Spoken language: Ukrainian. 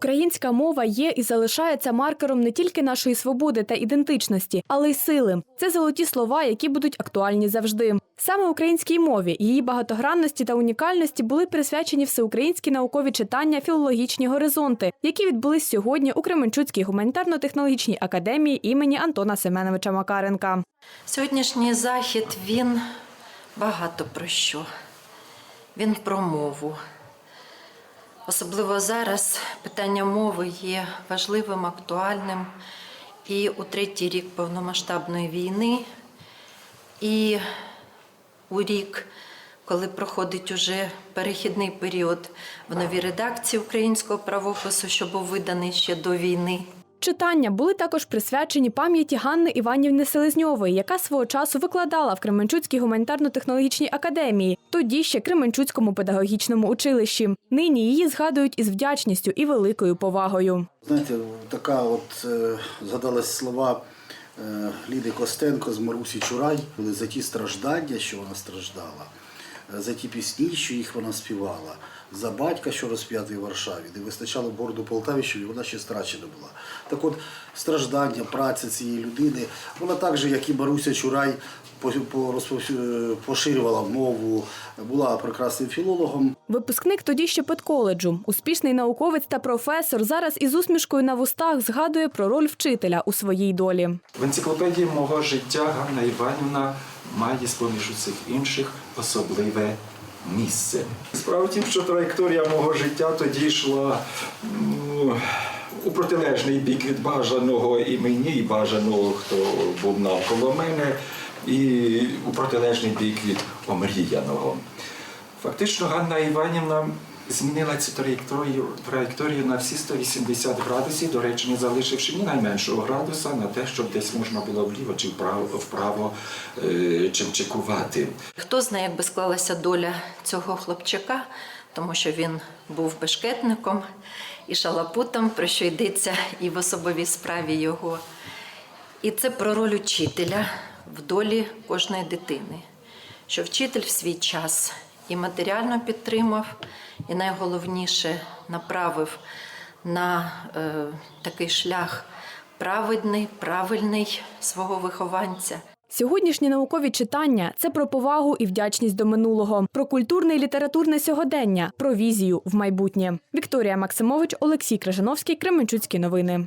Українська мова є і залишається маркером не тільки нашої свободи та ідентичності, але й сили. Це золоті слова, які будуть актуальні завжди. Саме українській мові, її багатогранності та унікальності були присвячені всеукраїнські наукові читання Філологічні горизонти, які відбулись сьогодні у Кременчуцькій гуманітарно-технологічній академії імені Антона Семеновича Макаренка. Сьогоднішній захід він багато про що. Він про мову. Особливо зараз питання мови є важливим, актуальним. І у третій рік повномасштабної війни, і у рік, коли проходить уже перехідний період в новій редакції українського правопису, що був виданий ще до війни. Читання були також присвячені пам'яті Ганни Іванівни Селезньової, яка свого часу викладала в Кременчуцькій гуманітарно-технологічній академії, тоді ще Кременчуцькому педагогічному училищі. Нині її згадують із вдячністю і великою повагою. Знаєте, така от е, згадались слова е, Ліди Костенко з Марусі Чурай, за ті страждання, що вона страждала, е, за ті пісні, що їх вона співала, за батька, що розп'ятий в Варшаві, де вистачало бороду Полтаві, що вона ще страчена була. Так от страждання, праця цієї людини, вона так же, як і Маруся Чурай, розповсю- поширювала мову, була прекрасним філологом, Випускник тоді ще педколеджу, успішний науковець та професор, зараз із усмішкою на вустах згадує про роль вчителя у своїй долі. В енциклопедії мого життя Ганна Іванівна має з-поміж усіх інших особливе місце. Справа в тім, що траєкторія мого життя тоді йшла ну, у протилежний бік від бажаного і мені, і бажаного, хто був навколо мене, і у протилежний бік від омріяного. Фактично, Ганна Іванівна змінила цю траєкторію, траєкторію на всі 180 градусів, до речі, не залишивши ні найменшого градуса на те, щоб десь можна було вліво чи вправо, вправо е, чим чекувати. Хто знає, як би склалася доля цього хлопчака, тому що він був бешкетником і шалапутом, про що йдеться і в особовій справі його. І це про роль учителя в долі кожної дитини, що вчитель в свій час і матеріально підтримав, і найголовніше направив на е, такий шлях праведний, правильний свого вихованця. Сьогоднішні наукові читання це про повагу і вдячність до минулого, про культурне і літературне сьогодення, про візію в майбутнє. Вікторія Максимович, Олексій Крижановський, Кременчуцькі новини.